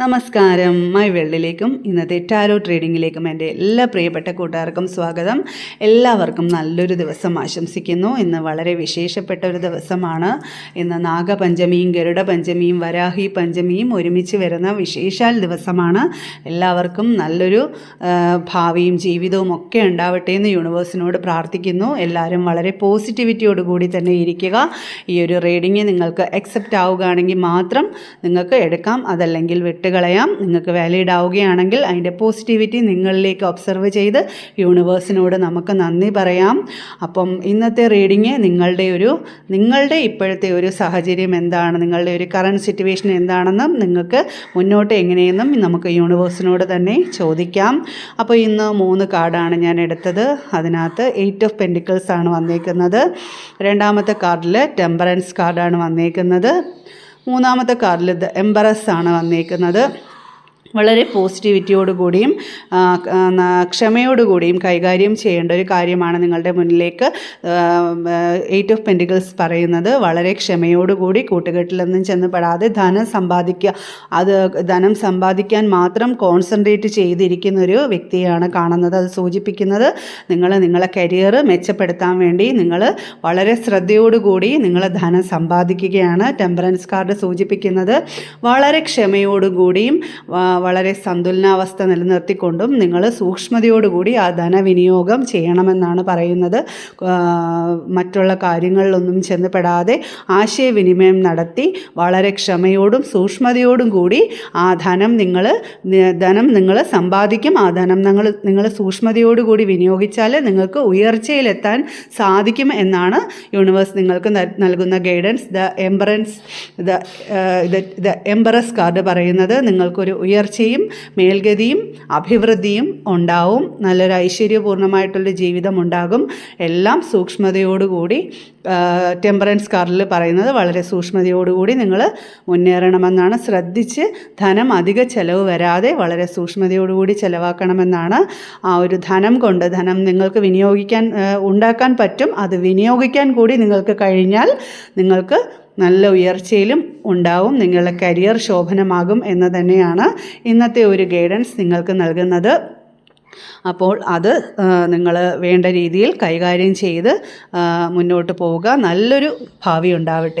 നമസ്കാരം. മൈ വെള്ളിലേക്കും ഇന്നത്തെ ടാരോ ട്രേഡിങ്ങിലേക്കും എന്റെ എല്ലാ പ്രിയപ്പെട്ട കൂട്ടുകാർക്കും സ്വാഗതം. എല്ലാവർക്കും നല്ലൊരു ദിവസം ആശംസിക്കുന്നു. ഇന്ന് വളരെ വിശേഷപ്പെട്ട ഒരു ദിവസമാണ്. ഇന്ന് നാഗപഞ്ചമിയും ഗരുഡ പഞ്ചമിയും വരാഹി പഞ്ചമിയും ഒരുമിച്ച് വരുന്ന വിശേഷാൽ ദിവസമാണ്. എല്ലാവർക്കും നല്ലൊരു ഭാവിയും ജീവിതവും ഒക്കെ ഉണ്ടാവട്ടെ എന്ന് യൂണിവേഴ്സിനോട് പ്രാർത്ഥിക്കുന്നു. എല്ലാവരും വളരെ പോസിറ്റിവിറ്റിയോട് കൂടി തന്നെ ഇരിക്കുക. ഈ ഒരു റീഡിങ് നിങ്ങൾക്ക് അക്സെപ്റ്റ് ആവുകയാണെങ്കിൽ മാത്രം നിങ്ങൾക്ക് എടുക്കാം. അതല്ലെങ്കിൽ വിട്ടുകളയാം നിങ്ങൾക്ക് വാലിഡ് ആവുകയാണെങ്കിൽ അതിന്റെ പോസിറ്റിവിറ്റി നിങ്ങളിലേക്ക് ഒബ്സർവ് ചെയ്ത് യൂണിവേഴ്സിനോട് നമുക്ക് നന്ദി പറയാം. അപ്പം ഇന്നത്തെ റീഡിങ് നിങ്ങളുടെ ഒരു നിങ്ങളുടെ ഇപ്പോഴത്തെ ഒരു സാഹചര്യം എന്താണ്? നിങ്ങളുടെ ഒരു കറണ്ട് സിറ്റുവേഷൻ എന്താണെന്നും നിങ്ങൾക്ക് മുന്നോട്ട് എങ്ങനെയെന്നും നമുക്ക് യൂണിവേഴ്സിനോട് തന്നെ ചോദിക്കാം. അപ്പോൾ ഇന്ന് മൂന്ന് കാർഡാണ് ഞാൻ എടുത്തത്. അതിനകത്ത് എയ്റ്റ് ഓഫ് പെൻഡിക്കിൾസ് ആണ് വന്നേക്കുന്നത്. രണ്ടാമത്തെ കാർഡിൽ ടെമ്പറൻസ് കാർഡാണ് വന്നേക്കുന്നത്. മൂന്നാമത്തെ കാറിൽ ദ എംബറസ് ആണ് വന്നേക്കുന്നത്. വളരെ പോസിറ്റിവിറ്റിയോടുകൂടിയും ക്ഷമയോടുകൂടിയും കൈകാര്യം ചെയ്യേണ്ട ഒരു കാര്യമാണ് നിങ്ങളുടെ മുന്നിലേക്ക് എയ്റ്റ് ഓഫ് പെന്റിക്കിൾസ് പറയുന്നത്. വളരെ ക്ഷമയോടുകൂടി കൂട്ടുകെട്ടിലൊന്നും ചെന്ന് പെടാതെ ധനം സമ്പാദിക്കുക. അത് ധനം സമ്പാദിക്കാൻ മാത്രം കോൺസെൻട്രേറ്റ് ചെയ്തിരിക്കുന്ന ഒരു വ്യക്തിയാണ് കാണുന്നത്. അത് സൂചിപ്പിക്കുന്നത് നിങ്ങൾ നിങ്ങളെ കരിയർ മെച്ചപ്പെടുത്താൻ വേണ്ടി നിങ്ങൾ വളരെ ശ്രദ്ധയോടുകൂടി നിങ്ങൾ ധനം സമ്പാദിക്കുകയാണ്. ടെമ്പറൻസ് കാർഡ് സൂചിപ്പിക്കുന്നത് വളരെ ക്ഷമയോടുകൂടിയും വളരെ സന്തുലനാവസ്ഥ നിലനിർത്തിക്കൊണ്ടും നിങ്ങൾ സൂക്ഷ്മതയോടുകൂടി ആ ധനവിനിയോഗം ചെയ്യണമെന്നാണ് പറയുന്നത്. മറ്റുള്ള കാര്യങ്ങളിലൊന്നും ചെന്ന് പെടാതെ ആശയവിനിമയം നടത്തി വളരെ ക്ഷമയോടും സൂക്ഷ്മതയോടും കൂടി ആ ധനം നിങ്ങൾ ധനം നിങ്ങൾ സമ്പാദിക്കും. ആ ധനം നിങ്ങൾ നിങ്ങൾ സൂക്ഷ്മതയോടുകൂടി വിനിയോഗിച്ചാൽ നിങ്ങൾക്ക് ഉയർച്ചയിലെത്താൻ സാധിക്കും എന്നാണ് യൂണിവേഴ്സ് നിങ്ങൾക്ക് നൽകുന്ന guidance. The empress the the empress card പറയുന്നത് നിങ്ങൾക്കൊരു ഉയർച്ചയും മേൽഗതിയും അഭിവൃദ്ധിയും ഉണ്ടാവും. നല്ലൊരു ഐശ്വര്യപൂർണമായിട്ടുള്ള ജീവിതം ഉണ്ടാകും എല്ലാം സൂക്ഷ്മതയോടുകൂടി ടെമ്പറൻസ് കാർഡിൽ പറയുന്നത് വളരെ സൂക്ഷ്മതയോടുകൂടി നിങ്ങൾ മുന്നേറണമെന്നാണ്. ശ്രദ്ധിച്ച് ധനം അധിക ചെലവ് വരാതെ വളരെ സൂക്ഷ്മതയോടുകൂടി ചെലവാക്കണമെന്നാണ് ആ ഒരു ധനം കൊണ്ട്. ധനം നിങ്ങൾക്ക് വിനിയോഗിക്കാൻ ഉണ്ടാക്കാൻ പറ്റും. അത് വിനിയോഗിക്കാൻ കൂടി നിങ്ങൾക്ക് കഴിഞ്ഞാൽ നിങ്ങൾക്ക് നല്ല ഉയർച്ചയിലും ഉണ്ടാവും. നിങ്ങളുടെ കരിയർ ശോഭനമാകും എന്ന് തന്നെയാണ് ഇന്നത്തെ ഒരു ഗൈഡൻസ് നിങ്ങൾക്ക് നൽകുന്നത്. അപ്പോൾ അത് നിങ്ങൾ വേണ്ട രീതിയിൽ കൈകാര്യം ചെയ്ത് മുന്നോട്ട് പോവുക. നല്ലൊരു ഭാവി ഉണ്ടാവട്ടെ.